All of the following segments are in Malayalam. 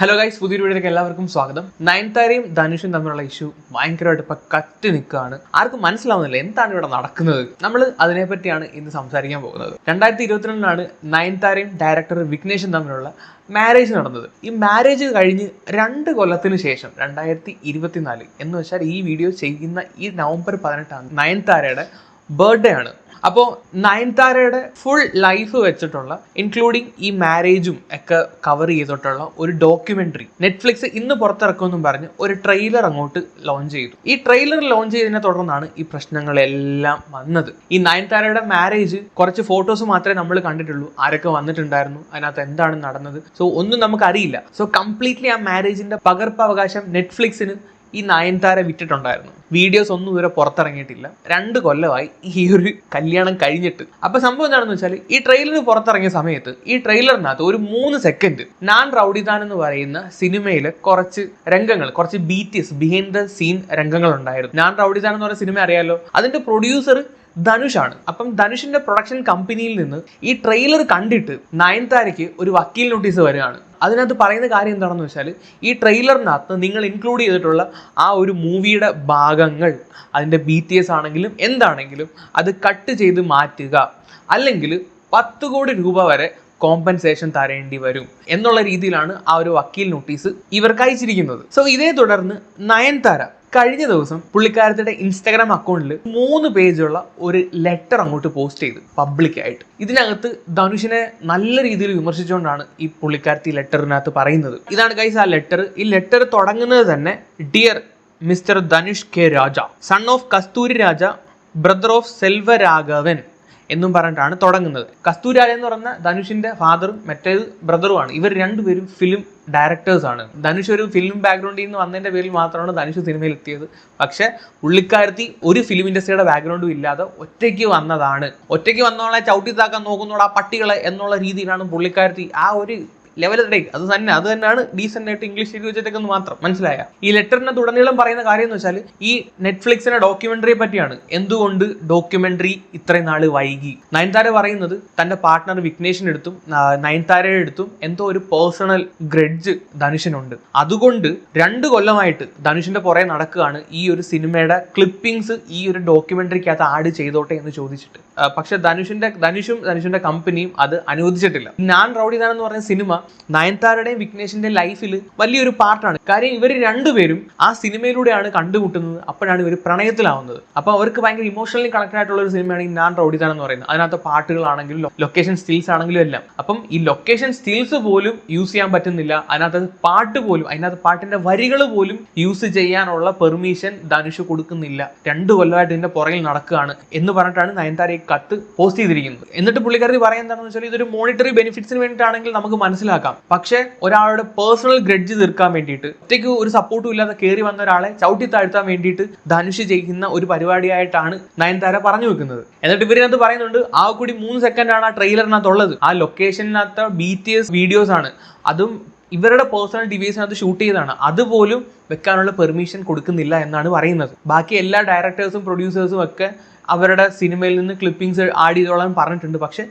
ഹലോ ഗൈസ് പുതിയൊരു വീഡിയോയിലേക്ക് എല്ലാവർക്കും സ്വാഗതം. നയൻതാരയും ധനുഷും തമ്മിലുള്ള ഇഷ്യൂ ഭയങ്കരമായിട്ട് ഇപ്പൊ കറ്റ് നിൽക്കുകയാണ്. ആർക്കും മനസ്സിലാവുന്നില്ല എന്താണ് ഇവിടെ നടക്കുന്നത്. നമ്മൾ അതിനെപ്പറ്റിയാണ് ഇന്ന് സംസാരിക്കാൻ പോകുന്നത്. രണ്ടായിരത്തി ഇരുപത്തിരണ്ടിലാണ് നയൻതാരയും ഡയറക്ടർ വിഘ്നേഷും തമ്മിലുള്ള മാരേജ് നടന്നത്. ഈ മാരേജ് കഴിഞ്ഞ് രണ്ട് കൊല്ലത്തിന് ശേഷം രണ്ടായിരത്തി ഇരുപത്തിനാല് എന്ന് വെച്ചാൽ ഈ വീഡിയോ ചെയ്യുന്ന ഈ നവംബർ പതിനെട്ടാണ് നയൻതാരയുടെ ബർത്ത്ഡേ ആണ്. അപ്പോൾ നയൻതാരയുടെ ഫുൾ ലൈഫ് വെച്ചിട്ടുള്ള ഇൻക്ലൂഡിങ് ഈ മാരേജും ഒക്കെ കവർ ചെയ്തിട്ടുള്ള ഒരു ഡോക്യുമെന്ററി നെറ്റ്ഫ്ലിക്സ് ഇന്ന് പുറത്തിറക്കുമെന്നും പറഞ്ഞ് ഒരു ട്രെയിലർ അങ്ങോട്ട് ലോഞ്ച് ചെയ്തു. ഈ ട്രെയിലർ ലോഞ്ച് ചെയ്തതിനെ തുടർന്നാണ് ഈ പ്രശ്നങ്ങളെല്ലാം വന്നത്. ഈ നയൻതാരയുടെ മാരേജ് കുറച്ച് ഫോട്ടോസ് മാത്രമേ നമ്മൾ കണ്ടിട്ടുള്ളൂ. ആരൊക്കെ വന്നിട്ടുണ്ടായിരുന്നു അതിനകത്ത് എന്താണ് നടന്നത്. സോ ഒന്നും നമുക്കറിയില്ല. സോ കംപ്ലീറ്റ്ലി ആ മാരേജിന്റെ പകർപ്പവകാശം നെറ്റ്ഫ്ലിക്സിന് ഈ നയൻതാര വിറ്റിട്ടുണ്ടായിരുന്നു. വീഡിയോസ് ഒന്നും ഇവരെ പുറത്തിറങ്ങിയിട്ടില്ല. രണ്ട് കൊല്ലമായി ഈ ഒരു കല്യാണം കഴിഞ്ഞിട്ട്. അപ്പൊ സംഭവം എന്താണെന്ന് വെച്ചാൽ ഈ ട്രെയിലർ പുറത്തിറങ്ങിയ സമയത്ത് ഈ ട്രെയിലറിനകത്ത് ഒരു മൂന്ന് സെക്കൻഡ് നാൻ റൗഡിദാൻ എന്ന് പറയുന്ന സിനിമയിലെ കുറച്ച് രംഗങ്ങൾ കുറച്ച് ബീറ്റീസ് ബിഹൈൻഡ് ദ സീൻ രംഗങ്ങൾ ഉണ്ടായിരുന്നു നാൻ റൗഡിദാൻ എന്ന് പറയുന്ന സിനിമ അറിയാലോ? അതിന്റെ പ്രൊഡ്യൂസർ ധനുഷാണ്. അപ്പം ധനുഷിന്റെ പ്രൊഡക്ഷൻ കമ്പനിയിൽ നിന്ന് ഈ ട്രെയിലർ കണ്ടിട്ട് നയൻതാരയ്ക്ക് ഒരു വക്കീൽ നോട്ടീസ് വരികയാണ്. അതിനകത്ത് പറയുന്ന കാര്യം എന്താണെന്ന് വെച്ചാൽ ഈ ട്രെയിലറിനകത്ത് നിങ്ങൾ ഇൻക്ലൂഡ് ചെയ്തിട്ടുള്ള ആ ഒരു മൂവിയുടെ ഭാഗങ്ങൾ അതിന്റെ ബി ടി എസ് ആണെങ്കിലും എന്താണെങ്കിലും അത് കട്ട് ചെയ്ത് മാറ്റുക. അല്ലെങ്കിൽ പത്ത് കോടി രൂപ വരെ കോമ്പൻസേഷൻ തരേണ്ടി വരും എന്നുള്ള രീതിയിലാണ് ആ ഒരു വക്കീൽ നോട്ടീസ് ഇവർക്ക് അയച്ചിരിക്കുന്നത്. സോ ഇതേ തുടർന്ന് നയൻതാര കഴിഞ്ഞ ദിവസം പുള്ളിക്കാരത്തിന്റെ ഇൻസ്റ്റാഗ്രാം അക്കൗണ്ടിൽ മൂന്ന് പേജുള്ള ഒരു ലെറ്റർ അങ്ങോട്ട് പോസ്റ്റ് ചെയ്ത് പബ്ലിക്കായിട്ട് ഇതിനകത്ത് ധനുഷിനെ നല്ല രീതിയിൽ വിമർശിച്ചുകൊണ്ടാണ് ഈ പുള്ളിക്കാരത്തി ലെറ്ററിനകത്ത് പറയുന്നത്. ഇതാണ് കൈസ് ആ ലെറ്റർ ഈ ലെറ്റർ തുടങ്ങുന്നത് തന്നെ dear mister Dhanush K Raja son of Kasthuri Raja brother of Selvaraghavan എന്നും പറഞ്ഞിട്ടാണ് തുടങ്ങുന്നത്. കസ്തൂരാജ എന്ന് പറഞ്ഞ ധനുഷിന്റെ ഫാദറും മറ്റേത് ബ്രദറുമാണ് ഇവർ രണ്ടുപേരും ഫിലിം ഡയറക്ടേഴ്സാണ് ധനുഷ് ഒരു ഫിലിം ബാക്ക്ഗ്രൗണ്ടിൽ നിന്ന് വന്നതിന്റെ പേരിൽ മാത്രമാണ് ധനുഷ് സിനിമയിൽ എത്തിയത്. പക്ഷെ പുള്ളിക്കാരത്തി ഒരു ഫിലിം ഇൻഡസ്ട്രിയുടെ ബാക്ക്ഗ്രൗണ്ടും ഇല്ലാതെ ഒറ്റയ്ക്ക് വന്നതാണ്. ഒറ്റയ്ക്ക് വന്നോളെ ചവിട്ടിത്താക്കാൻ നോക്കുന്നോളാ പട്ടികളെ എന്നുള്ള രീതിയിലാണ് പുള്ളിക്കാരത്തി ആ ഒരു ലെവൽ ടേക്ക് അത് തന്നെ അത് തന്നെയാണ് ഡീസെന്റ് ആയിട്ട് ഇംഗ്ലീഷ് എഴുതി വെച്ചിട്ടേക്കെന്ന് മാത്രം. മനസ്സിലായ? ഈ ലെറ്ററിനെ തുടർന്നീളം പറയുന്ന കാര്യം എന്ന് വെച്ചാൽ ഈ നെറ്റ്ഫ്ലിക്സിന്റെ ഡോക്യുമെന്ററിയെ പറ്റിയാണ്. എന്തുകൊണ്ട് ഡോക്യുമെന്ററി ഇത്രയും നാൾ വൈകി? നയൻതാര പറയുന്നത് തന്റെ പാർട്ട്ണർ വിഘ്നേഷിന് എടുത്തും നയൻതാരയുടെ എടുത്തും എന്തോ ഒരു പേഴ്സണൽ ഗ്രഡ്ജ് ധനുഷിനുണ്ട്. അതുകൊണ്ട് രണ്ട് കൊല്ലമായിട്ട് ധനുഷിന്റെ പുറകെ നടക്കുകയാണ് ഈ ഒരു സിനിമയുടെ ക്ലിപ്പിംഗ്സ് ഈ ഒരു ഡോക്യുമെന്ററിക്കകത്ത് ആഡ് ചെയ്തോട്ടെ എന്ന് ചോദിച്ചിട്ട്. പക്ഷെ ധനുഷിന്റെ ധനുഷും ധനുഷിന്റെ കമ്പനിയും അത് അനുവദിച്ചിട്ടില്ല. ഞാൻ റൗഡിദാൻ എന്ന് പറഞ്ഞ സിനിമ നയൻതാരയുടെയും വിഘ്നേഷിന്റെ ലൈഫിൽ വലിയൊരു പാർട്ടാണ്. കാര്യം ഇവർ രണ്ടുപേരും ആ സിനിമയിലൂടെയാണ് കണ്ടുമുട്ടുന്നത്. അപ്പോഴാണ് ഇവർ പ്രണയത്തിലാവുന്നത്. അപ്പോൾ അവർക്ക് ഭയങ്കര ഇമോഷണലി കണക്റ്റഡ് ആയിട്ടുള്ള ഒരു സിനിമയാണ് ഈ നാൻ റൗഡിതാൻ എന്ന് പറയുന്നത്. അതിനകത്ത് പാട്ടുകളാണെങ്കിലും ലൊക്കേഷൻ സ്റ്റിൽസ് ആണെങ്കിലും എല്ലാം. അപ്പം ഈ ലൊക്കേഷൻ സ്റ്റിൽസ് പോലും യൂസ് ചെയ്യാൻ പറ്റുന്നില്ല. അതിനകത്ത് പാട്ട് പോലും അതിനകത്ത് പാട്ടിന്റെ വരികൾ പോലും യൂസ് ചെയ്യാനുള്ള പെർമിഷൻ ധനുഷ് കൊടുക്കുന്നില്ല. രണ്ടു കൊല്ലമായിട്ട് ഇതിന്റെ പുറകിൽ നടക്കുകയാണ് എന്ന് പറഞ്ഞിട്ടാണ് നയൻതാര ഈ കത്ത് പോസ്റ്റ് ചെയ്തിരിക്കുന്നത്. എന്നിട്ട് പുള്ളിക്കാരി പറയാൻ എന്താണെന്ന് വെച്ചാൽ ഇതൊരു മോണിറ്ററി ബെനിഫിറ്റ്സിന് വേണ്ടിയിട്ടാണെങ്കിൽ നമുക്ക് മനസ്സിലാക്കാം. പക്ഷേ ഒരാളുടെ പേഴ്സണൽ ഗ്രഡ്ജ് തീർക്കാൻ വേണ്ടിയിട്ട് ഒറ്റയ്ക്ക് ഒരു സപ്പോർട്ടും ഇല്ലാതെ കയറി വന്ന ഒരാളെ ചവിട്ടി താഴ്ത്താൻ വേണ്ടിയിട്ട് ധനുഷ് ചെയ്യുന്ന ഒരു പരിപാടിയായിട്ടാണ് നയൻതാര പറഞ്ഞു വെക്കുന്നത്. എന്നിട്ട് ഇവരിനകത്ത് പറയുന്നുണ്ട് ആ കൂടി മൂന്ന് സെക്കൻഡ് ആണ് ആ ട്രെയിലറിനകത്ത് ഉള്ളത്. ആ ലൊക്കേഷനകത്ത് ബി ടി എസ് വീഡിയോസ് ആണ്. അതും ഇവരുടെ പേഴ്സണൽ ഡിവൈസിനകത്ത് ഷൂട്ട് ചെയ്തതാണ്. അതുപോലും വെക്കാനുള്ള പെർമിഷൻ കൊടുക്കുന്നില്ല എന്നാണ് പറയുന്നത്. ബാക്കി എല്ലാ ഡയറക്ടേഴ്സും പ്രൊഡ്യൂസേഴ്സും ഒക്കെ അവരുടെ സിനിമയിൽ നിന്ന് ക്ലിപ്പിംഗ്സ് ആഡ് ചെയ്തോളാൻ പറഞ്ഞിട്ടുണ്ട്. പക്ഷെ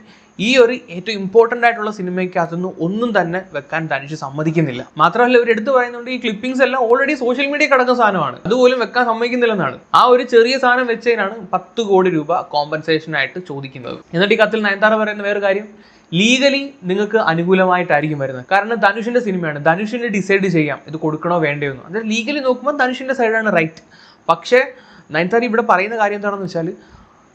ഈ ഒരു ഏറ്റവും ഇമ്പോർട്ടന്റ് ആയിട്ടുള്ള സിനിമയ്ക്കകത്തുനിന്ന് ഒന്നും തന്നെ വെക്കാൻ തനിച്ച് സമ്മതിക്കുന്നില്ല. മാത്രമല്ല ഇവർ എടുത്തു പറയുന്നുണ്ട് ഈ ക്ലിപ്പിംഗ്സ് എല്ലാം ഓൾറെഡി സോഷ്യൽ മീഡിയ കിടക്കുന്ന സാധനമാണ്. അതുപോലും വെക്കാൻ സമ്മതിക്കുന്നില്ലെന്നാണ്. ആ ഒരു ചെറിയ സാധനം വെച്ചതിനാണ് പത്ത് കോടി രൂപ കോമ്പൻസേഷൻ ആയിട്ട് ചോദിക്കുന്നത്. എന്നിട്ട് ഈ കത്തിൽ നയൻതാര പറയുന്ന വേറെ കാര്യം ലീഗലി നിങ്ങൾക്ക് അനുകൂലമായിട്ടായിരിക്കും വരുന്നത്. കാരണം ധനുഷിന്റെ സിനിമയാണ്. ധനുഷിന് ഡിസൈഡ് ചെയ്യാം. ഇത് കൊടുക്കണോ വേണ്ടയോ എന്ന്. അതായത് ലീഗലി നോക്കുമ്പോൾ ധനുഷിന്റെ സൈഡാണ് റൈറ്റ് പക്ഷേ നയൻതാര ഇവിടെ പറയുന്ന കാര്യം എന്താണെന്ന് വെച്ചാൽ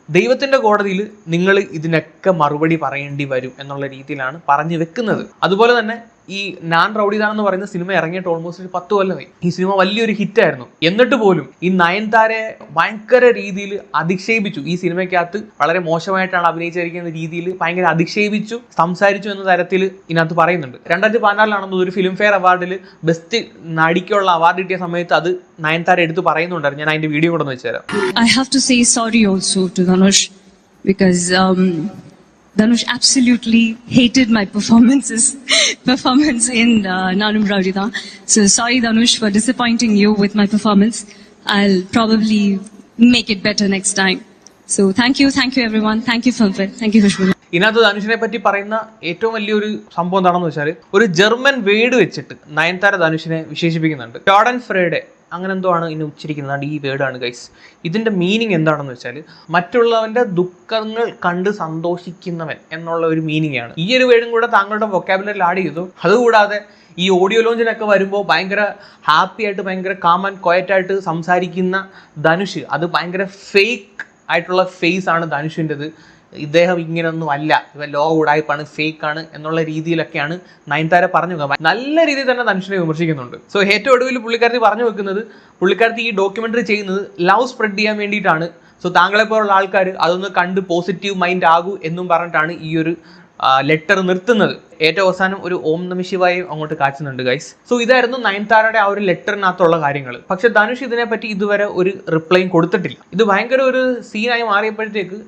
ദൈവത്തിന്റെ കോടതിയിൽ നിങ്ങൾ ഇതിനൊക്കെ മറുപടി പറയേണ്ടി വരും എന്നുള്ള രീതിയിലാണ് പറഞ്ഞു വെക്കുന്നത്. അതുപോലെ തന്നെ ഈ നാൻ റൗഡിദാൻ എന്ന് പറയുന്ന സിനിമ ഇറങ്ങിയിട്ട് ഓൾമോസ്റ്റ് ഒരു പത്ത് കൊല്ലമായി. ഈ സിനിമ വലിയൊരു ഹിറ്റ് ആയിരുന്നു. എന്നിട്ട് പോലും ഈ നയൻതാരെ ഭയങ്കര രീതിയിൽ അധിക്ഷേപിച്ചു. ഈ സിനിമയ്ക്കകത്ത് വളരെ മോശമായിട്ടാണ് അഭിനയിച്ചിരിക്കുന്ന രീതിയിൽ ഭയങ്കര അധിക്ഷേപിച്ചു സംസാരിച്ചു എന്ന തരത്തിൽ ഇതിനകത്ത് പറയുന്നുണ്ട്. രണ്ടായിരത്തി പതിനാലിലാണെന്ന് ഒരു ഫിലിം ഫെയർ അവാർഡിൽ ബെസ്റ്റ് നടിക്കുള്ള അവാർഡ് കിട്ടിയ സമയത്ത് അത് നയൻതാര എടുത്ത് പറയുന്നുണ്ടായിരുന്നു. ഞാൻ അതിന്റെ വീഡിയോ കൂടെ ഒന്ന് വെച്ചുതരാം I have to say sorry also to Dhanush um, Dhanush absolutely hated my performances performance in uh, Nanum Raudida. So sorry Dhanush for disappointing you with my performance. I'll probably make it better next time. So thank you, thank you everyone. Thank you Filmfare. Thank you Khushbu. ഇതിനകത്ത് ധനുഷിനെ പറ്റി പറയുന്ന ഏറ്റവും വലിയൊരു സംഭവം എന്താണെന്ന് വെച്ചാൽ ഒരു ജർമ്മൻ വേർഡ് വെച്ചിട്ട് നയൻതാര ധനുഷിനെ വിശേഷിപ്പിക്കുന്നുണ്ട് ജോർഡൻ ഫ്രേഡ് അങ്ങനെ എന്തോ ആണ് ഇനി ഉച്ചരിക്കുന്നത്? ഈ വേർഡാണ് ഗൈസ് ഇതിന്റെ മീനിങ് എന്താണെന്ന് വെച്ചാൽ മറ്റുള്ളവന്റെ ദുഃഖങ്ങൾ കണ്ട് സന്തോഷിക്കുന്നവൻ എന്നുള്ള ഒരു മീനിങ് ആണ്. ഈ ഒരു വേർഡും കൂടെ താങ്കളുടെ വൊക്കാബുലറിൽ ആഡ് ചെയ്തു. അതുകൂടാതെ ഈ ഓഡിയോ ലോഞ്ചിനൊക്കെ വരുമ്പോൾ ഭയങ്കര ഹാപ്പി ആയിട്ട് ഭയങ്കര കാം ആൻഡ് ക്വയറ്റ് ആയിട്ട് സംസാരിക്കുന്ന ധനുഷ് അത് ഭയങ്കര ഫേക്ക് ആയിട്ടുള്ള ഫേസ് ആണ് ധനുഷിന്റെത് ഇദ്ദേഹം ഇങ്ങനെയൊന്നും അല്ല. ഇവ ലോ ഉടായ്പാണ് ഫേക്ക് ആണ് എന്നുള്ള രീതിയിലൊക്കെയാണ് നയൻതാര പറഞ്ഞു നല്ല രീതിയിൽ തന്നെ ധനുഷിനെ വിമർശിക്കുന്നുണ്ട്. സോ ഏറ്റവും ഒടുവിൽ പുള്ളിക്കാരത്തി പറഞ്ഞു വെക്കുന്നത് പുള്ളിക്കാരത്തി ഈ ഡോക്യുമെന്ററി ചെയ്യുന്നത് ലവ് സ്പ്രെഡ് ചെയ്യാൻ വേണ്ടിയിട്ടാണ്. സോ താങ്കളെ പോലുള്ള ആൾക്കാർ അതൊന്ന് കണ്ട് പോസിറ്റീവ് മൈൻഡ് ആകൂ എന്നും പറഞ്ഞിട്ടാണ് ഈ ഒരു ലെറ്റർ നിർത്തുന്നത്. ഏറ്റവും അവസാനം ഒരു ഓം നമ ശിവായും അങ്ങോട്ട് കാച്ചുന്നുണ്ട് ഗൈസ് സോ ഇതായിരുന്നു നയൻതാരയുടെ ആ ഒരു ലെറ്ററിനകത്തുള്ള കാര്യങ്ങൾ പക്ഷെ ധനുഷ് ഇതിനെപ്പറ്റി ഇതുവരെ ഒരു റിപ്ലൈയും കൊടുത്തിട്ടില്ല. ഇത് ഭയങ്കര ഒരു സീനായി മാറിയപ്പോഴത്തേക്ക്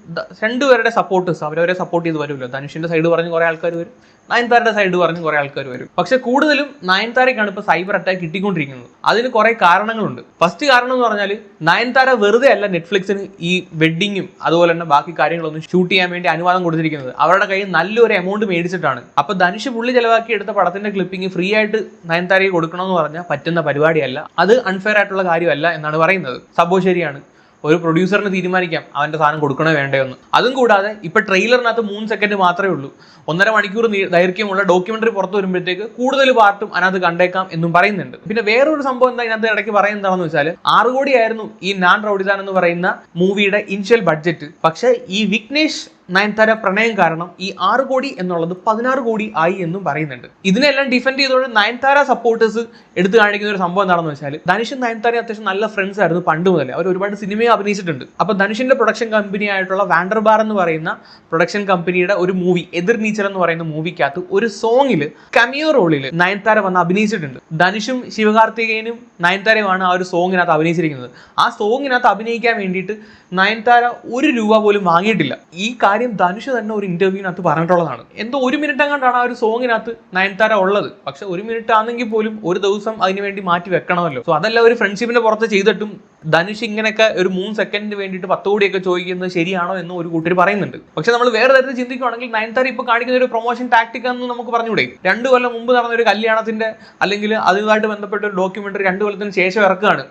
രണ്ടുപേരുടെ സപ്പോർട്ടേഴ്സ് അവരവരെ സപ്പോർട്ട് ചെയ്ത് വരുമല്ലോ. ധനുഷിന്റെ സൈഡ് പറഞ്ഞ് കുറെ ആൾക്കാർ വരും. നയൻതാരയുടെ സൈഡ് പറഞ്ഞ് കുറെ ആൾക്കാർ വരും. പക്ഷെ കൂടുതലും നയൻതാരയ്ക്കാണ് ഇപ്പോൾ സൈബർ അറ്റാക്ക് കിട്ടിക്കൊണ്ടിരിക്കുന്നത്. അതിന് കുറെ കാരണങ്ങളുണ്ട്. ഫസ്റ്റ് കാരണം എന്ന് പറഞ്ഞാൽ നയൻതാര വെറുതെ അല്ല നെറ്റ്ഫ്ലിക്സിന് ഈ വെഡിങ്ങും അതുപോലെ തന്നെ ബാക്കി കാര്യങ്ങളൊന്നും ഷൂട്ട് ചെയ്യാൻ വേണ്ടി അനുവാദം കൊടുത്തിരിക്കുന്നത്. അവരുടെ കയ്യിൽ നല്ലൊരു എമൗണ്ട് മേടിച്ചിട്ടാണ്. അപ്പൊ ധനുഷ് പുള്ളി ചെലവാക്കി എടുത്ത പടത്തിന്റെ ക്ലിപ്പിംഗ് ഫ്രീ ആയിട്ട് നയൻതാരയ്ക്ക് കൊടുക്കണമെന്ന് പറഞ്ഞാൽ പറ്റുന്ന പരിപാടിയല്ല. അത് അൺഫെയർ ആയിട്ടുള്ള കാര്യമല്ല എന്നാണ് പറയുന്നത്. സംഭവം ശരിയാണ് ഒരു പ്രൊഡ്യൂസറിന് തീരുമാനിക്കാം അവന്റെ സാധനം കൊടുക്കണോ വേണ്ടേ എന്ന്. അതും കൂടാതെ ഇപ്പം ട്രെയിലറിനകത്ത് മൂന്ന് സെക്കൻഡ് മാത്രമേ ഉള്ളൂ. ഒന്നര മണിക്കൂർ ദൈർഘ്യമുള്ള ഡോക്യുമെന്ററി പുറത്തു വരുമ്പോഴത്തേക്ക് കൂടുതൽ പാർട്ടും അതിനകത്ത് കണ്ടേക്കാം എന്നും പറയുന്നുണ്ട്. പിന്നെ വേറൊരു സംഭവം എന്താ ഇതിനകത്ത് ഇടയ്ക്ക് പറയുന്നതാണെന്ന് വെച്ചാൽ ആറ് കോടിയായിരുന്നു ഈ നാൻ റൌഡിദാൻ എന്ന് പറയുന്ന മൂവിയുടെ ഇനിഷ്യൽ ബഡ്ജറ്റ് പക്ഷേ ഈ വിഘ്നേഷ് നയൻതാര പ്രണയം കാരണം ഈ ആറ് കോടി എന്നുള്ളത് പതിനാറ് കോടി ആയി എന്നും പറയുന്നുണ്ട്. ഇതിനെല്ലാം ഡിഫെൻഡ് ചെയ്തുകൊണ്ട് നയൻതാര സപ്പോർട്ടേഴ്സ് എടുത്തു കാണിക്കുന്ന ഒരു സംഭവം എന്താണെന്ന് വെച്ചാൽ ധനുഷും നയൻതാരയും അത്യാവശ്യം നല്ല ഫ്രണ്ട്സ് ആയിരുന്നു പണ്ട് മുതലേ. അവർ ഒരുപാട് സിനിമയെ അഭിനയിച്ചിട്ടുണ്ട്. അപ്പൊ ധനുഷിന്റെ പ്രൊഡക്ഷൻ കമ്പനി ആയിട്ടുള്ള വാൻഡർബാർ എന്ന് പറയുന്ന പ്രൊഡക്ഷൻ കമ്പനിയുടെ ഒരു മൂവി എതിർ നീച്ചർ എന്ന് പറയുന്ന മൂവിക്കകത്ത് ഒരു സോങ്ങിൽ കമിയോ റോളിൽ നയൻതാര വന്ന് അഭിനയിച്ചിട്ടുണ്ട്. ധനുഷും ശിവകാർത്തികേയനും നയൻതാരയുമാണ് ആ ഒരു സോങ്ങിനകത്ത് അഭിനയിച്ചിരിക്കുന്നത്. ആ സോങ്ങിനകത്ത് അഭിനയിക്കാൻ വേണ്ടിയിട്ട് നയൻതാര ഒരു രൂപ പോലും വാങ്ങിയിട്ടില്ല. ഈ കാര്യം ധനുഷ് തന്നെ ഒരു ഇന്റർവ്യൂവിനകത്ത് പറഞ്ഞിട്ടുള്ളതാണ്. എന്തോ ഒരു മിനിറ്റ് അങ്ങാണ്ടാണ് ആ ഒരു സോങ്ങിനകത്ത് നയൻതാര ഉള്ളത്. പക്ഷെ ഒരു മിനിറ്റ് ആണെങ്കിൽ പോലും ഒരു ദിവസം അതിന് വേണ്ടി മാറ്റി വെക്കണമല്ലോ. സോ അതല്ല ഒരു ഫ്രണ്ട്ഷിപ്പിന്റെ പുറത്ത് ചെയ്തിട്ടും ധനുഷ് ഇങ്ങനെയൊക്കെ ഒരു മൂന്ന് സെക്കൻഡിന് വേണ്ടിയിട്ട് പത്ത് കോടിയൊക്കെ ചോദിക്കുന്നത് ശരിയാണോ എന്ന് ഒരു കൂട്ടർ പറയുന്നുണ്ട്. പക്ഷെ നമ്മൾ വേറെ തരത്തിൽ ചിന്തിക്കുകയാണെങ്കിൽ നയൻതാര ഇപ്പൊ കാണിക്കുന്ന ഒരു പ്രൊമോഷൻ ടാക്ടിക് എന്ന് നമുക്ക് പറഞ്ഞുകൂടെ? രണ്ടു കൊല്ലം മുമ്പ് നടന്ന ഒരു കല്യാണത്തിന്റെ അല്ലെങ്കിൽ അതുമായിട്ട് ബന്ധപ്പെട്ട ഒരു ഡോക്യുമെന്ററി രണ്ടു കൊല്ലത്തിന് ശേഷം ഇറക്കുകയാണ്.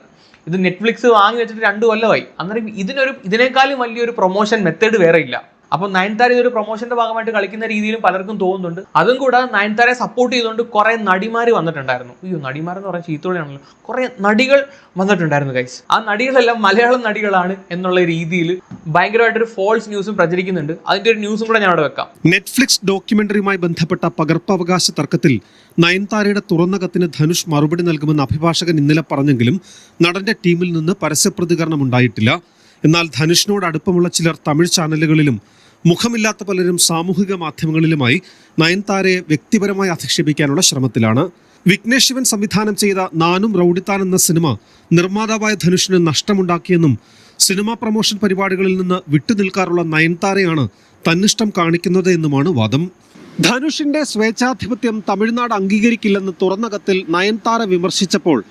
ഇത് നെറ്റ്ഫ്ലിക്സ് വാങ്ങി വെച്ചിട്ട് രണ്ട് കൊല്ലമായി. അന്നേരം ഇതിനൊരു ഇതിനേക്കാളും വലിയൊരു പ്രൊമോഷൻ മെത്തേഡ് വേറെ ഇല്ല. അപ്പോൾ നയൻതാര ഇതൊരു പ്രൊമോഷന്റെ ഭാഗമായിട്ട് കളിക്കുന്ന രീതിയിലും പലർക്കും തോന്നുന്നുണ്ട്. അതും കൂടാതെ നയൻതാരയെ സപ്പോർട്ട് ചെയ്തുകൊണ്ട് കുറെ നടിമാർ വന്നിട്ടുണ്ടായിരുന്നു. അയ്യോ നടിമാരെന്ന് പറയാൻ ചീത്തോടെയാണല്ലോ കുറെ നടികൾ വന്നിട്ടുണ്ടായിരുന്നു കൈസ് ആ നടികളെല്ലാം മലയാളം നടികളാണ് എന്നുള്ള രീതിയിൽ ഭയങ്കരമായിട്ടൊരു ഫോൾസ് ന്യൂസും പ്രചരിക്കുന്നുണ്ട്. അതിന്റെ ഒരു ന്യൂസും കൂടെ ഞാൻ അവിടെ വെക്കാം. നെറ്റ്ഫ്ലിക്സ് ഡോക്യുമെന്ററിയുമായി ബന്ധപ്പെട്ട പകർപ്പവകാശ തർക്കത്തിൽ നയൻതാരയുടെ തുറന്ന കത്തിന് ധനുഷ് മറുപടി നൽകുമെന്ന് അഭിഭാഷകൻ ഇന്നലെ പറഞ്ഞെങ്കിലും നടന്റെ ടീമിൽ നിന്ന് പരസ്യ പ്രതികരണം ഉണ്ടായിട്ടില്ല. എന്നാൽ ധനുഷിനോട് അടുപ്പമുള്ള ചിലർ തമിഴ് ചാനലുകളിലും മുഖമില്ലാത്ത പലരും സാമൂഹിക മാധ്യമങ്ങളിലുമായി നയൻതാരയെ വ്യക്തിപരമായി അധിക്ഷേപിക്കാനുള്ള ശ്രമത്തിലാണ്. വിഘ്നേഷ് ശിവൻ സംവിധാനം ചെയ്ത നാനും റൌഡിത്താൻ എന്ന സിനിമ നിർമ്മാതാവായ ധനുഷിന് നഷ്ടമുണ്ടാക്കിയെന്നും സിനിമ പ്രൊമോഷൻ പരിപാടികളിൽ നിന്ന് വിട്ടുനിൽക്കാറുള്ള നയൻതാരയാണ് തന്നിഷ്ടം കാണിക്കുന്നത് എന്നുമാണ് വാദം. ധനുഷിന്റെ സ്വേച്ഛാധിപത്യം തമിഴ്നാട് അംഗീകരിക്കില്ലെന്ന് തുറന്ന കത്തിൽ നയൻതാര വിമർശിച്ചപ്പോൾ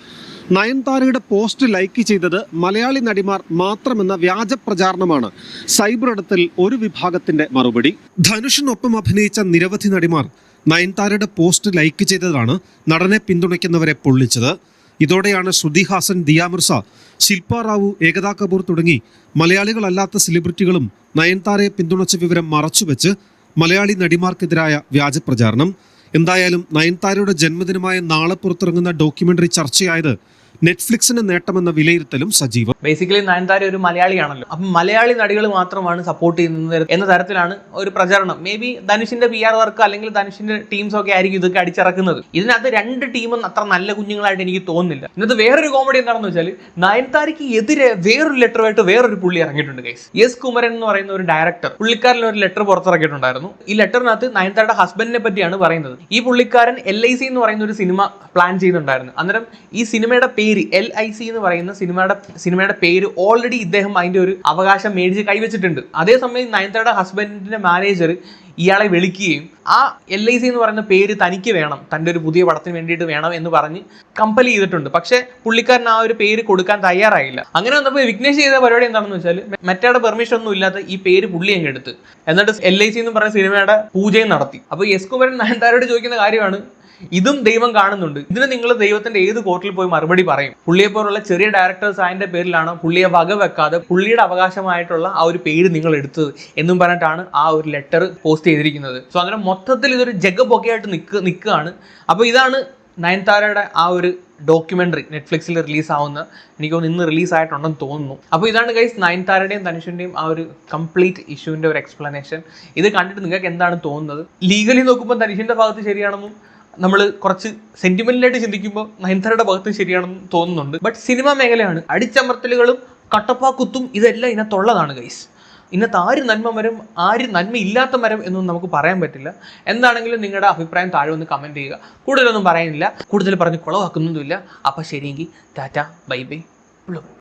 നയൻതാരയുടെ പോസ്റ്റ് ലൈക്ക് ചെയ്തത് മലയാളി നടിമാർ മാത്രമെന്ന വ്യാജ പ്രചാരണമാണ് സൈബർ ഇടത്തിൽ ഒരു വിഭാഗത്തിന്റെ മറുപടി. ധനുഷിനൊപ്പം അഭിനയിച്ച നിരവധി നടിമാർ നയൻതാരയുടെ പോസ്റ്റ് ലൈക്ക് ചെയ്തതാണ് നടനെ പിന്തുണയ്ക്കുന്നവരെ പൊള്ളിച്ചത്. ഇതോടെയാണ് ശ്രുതി ഹാസൻ ദിയാമിർസ ശില്പ റാവു ഏകതാ കപൂർ തുടങ്ങി മലയാളികളല്ലാത്ത സെലിബ്രിറ്റികളും നയൻതാരയെ പിന്തുണച്ച വിവരം മറച്ചുവെച്ച് മലയാളി നടിമാർക്കെതിരായ വ്യാജ പ്രചാരണം. എന്തായാലും നയൻതാരയുടെ ജന്മദിനമായ നാളെ പുറത്തിറങ്ങുന്ന ഡോക്യുമെന്ററി ചർച്ചയായത് നെറ്റ്ഫ്ലിക്സിന് നേട്ടമെന്ന വിലയിരുത്തലും സജീവം. ബേസിക്കലി നയൻതാര ഒരു മലയാളിയാണല്ലോ. അപ്പം മലയാളി നടികൾ മാത്രമാണ് സപ്പോർട്ട് ചെയ്യുന്നത് എന്ന തരത്തിലാണ് ഒരു പ്രചരണം. മേ ബി ധനുഷിന്റെ പി ആർ വർക്ക് അല്ലെങ്കിൽ ധനുഷിന്റെ ടീംസ് ഒക്കെ ആയിരിക്കും ഇതൊക്കെ അടിച്ചിറക്കുന്നത്. ഇതിനകത്ത് രണ്ട് ടീമും അത്ര നല്ല കുഞ്ഞുങ്ങളായിട്ട് എനിക്ക് തോന്നുന്നില്ല. ഇന്നത്തെ വേറൊരു കോമഡി എന്താണെന്ന് വെച്ചാൽ നയൻതാരയ്ക്ക് എതിരെ വേറൊരു ലെറ്ററുമായിട്ട് വേറൊരു പുള്ളി ഇറങ്ങിയിട്ടുണ്ട് ഗൈസ് എസ് കുമരൻ എന്ന് പറയുന്ന ഒരു ഡയറക്ടർ പുള്ളിക്കാരൻ ഒരു ലെറ്റർ പുറത്തിറക്കിയിട്ടുണ്ടായിരുന്നു. ഈ ലെറ്ററിനകത്ത് നയൻതാരയുടെ ഹസ്ബൻഡിനെ പറ്റിയാണ് പറയുന്നത്. ഈ പുള്ളിക്കാരൻ എൽ ഐ സി എന്ന് പറയുന്ന ഒരു സിനിമ പ്ലാൻ ചെയ്യുന്നുണ്ടായിരുന്നു. അന്നേരം ഈ സിനിമയുടെ പേര് പേര് എൽ ഐ സി എന്ന് പറയുന്ന സിനിമയുടെ സിനിമയുടെ പേര് ഓൾറെഡി ഇദ്ദേഹം അതിന്റെ ഒരു അവകാശം മേടിച്ച് കൈവച്ചിട്ടുണ്ട്. അതേസമയം നയൻതാരയുടെ ഹസ്ബൻഡിന്റെ മാനേജർ ഇയാളെ വിളിക്കുകയും ആ എൽ ഐ സി എന്ന് പറയുന്ന പേര് തനിക്ക് വേണം തന്റെ ഒരു പുതിയ പടത്തിന് വേണ്ടിയിട്ട് വേണം എന്ന് പറഞ്ഞ് കമ്പൽ ചെയ്തിട്ടുണ്ട്. പക്ഷേ പുള്ളിക്കാരൻ ആ ഒരു പേര് കൊടുക്കാൻ തയ്യാറായില്ല. അങ്ങനെ വന്നപ്പോൾ വിഘ്നേഷ് ചെയ്ത പരിപാടി എന്താണെന്ന് വെച്ചാൽ മറ്റേടെ പെർമിഷൻ ഒന്നും ഇല്ലാത്ത ഈ പേര് പുള്ളി അങ്ങ് എടുത്ത്. എന്നിട്ട് എൽ ഐ സി എന്ന് പറയുന്ന സിനിമയുടെ പൂജയും നടത്തി. അപ്പോൾ യെസ് കുമരൻ നയൻതാരോട് ചോദിക്കുന്ന കാര്യമാണ് ഇതും ദൈവം കാണുന്നുണ്ട്. ഇതിന് നിങ്ങൾ ദൈവത്തിന്റെ ഏത് കോർട്ടിൽ പോയി മറുപടി പറയും? പുള്ളിയെ പോലുള്ള ചെറിയ ഡയറക്ടേഴ്സ് അതിന്റെ പേരിലാണ് പുള്ളിയെ വക വെക്കാതെ പുള്ളിയുടെ അവകാശമായിട്ടുള്ള ആ ഒരു പേര് നിങ്ങൾ എടുത്തത് എന്നും പറഞ്ഞിട്ടാണ് ആ ഒരു ലെറ്റർ പോസ്റ്റ് ചെയ്തിരിക്കുന്നത്. സോ അങ്ങനെ മൊത്തത്തിൽ ഇതൊരു ജഗബൊക്കെയായിട്ട് നിൽക്ക് നിൽക്കുകയാണ്. അപ്പോൾ ഇതാണ് നയൻതാരയുടെ ആ ഒരു ഡോക്യുമെന്ററി നെറ്റ്ഫ്ലിക്സിൽ റിലീസ് ആവുന്ന എനിക്ക് തോന്നുന്നു ഇന്ന് റിലീസ് ആയിട്ടുണ്ടെന്ന് തോന്നുന്നു. അപ്പോൾ ഇതാണ് ഗൈസ് നയൻതാരയുടെയും ധനുഷിന്റെയും ആ ഒരു കംപ്ലീറ്റ് ഇഷ്യൂവിന്റെ ഒരു എക്സ്പ്ലനേഷൻ ഇത് കണ്ടിട്ട് നിങ്ങൾക്ക് എന്താണ് തോന്നുന്നത്? ലീഗലി നോക്കുമ്പോൾ ധനുഷിന്റെ ഭാഗത്ത് ശരിയാണെന്നും നമ്മൾ കുറച്ച് സെന്റിമെന്റലായിട്ട് ചിന്തിക്കുമ്പോൾ നയൻതാരയുടെ ഭാഗത്തും ശരിയാണെന്ന് തോന്നുന്നുണ്ട്. ബട്ട് സിനിമ മേഖലയാണ്. അടിച്ചമർത്തലുകളും കട്ടപ്പാക്കുത്തും ഇതെല്ലാം ഇതിനകത്തുള്ളതാണ് ഗൈസ് ഇന്നത്തെ ആര് നന്മ മരം ആര് നന്മ ഇല്ലാത്ത മരം എന്നൊന്നും നമുക്ക് പറയാൻ പറ്റില്ല. എന്താണെങ്കിലും നിങ്ങളുടെ അഭിപ്രായം താഴെ ഒന്ന് കമന്റ് ചെയ്യുക. കൂടുതലൊന്നും പറയാനില്ല. കൂടുതൽ പറഞ്ഞ് കുളവാക്കുന്നൊന്നുമില്ല അപ്പം ശരിയെങ്കിൽ ടാറ്റ ബൈ ബൈ.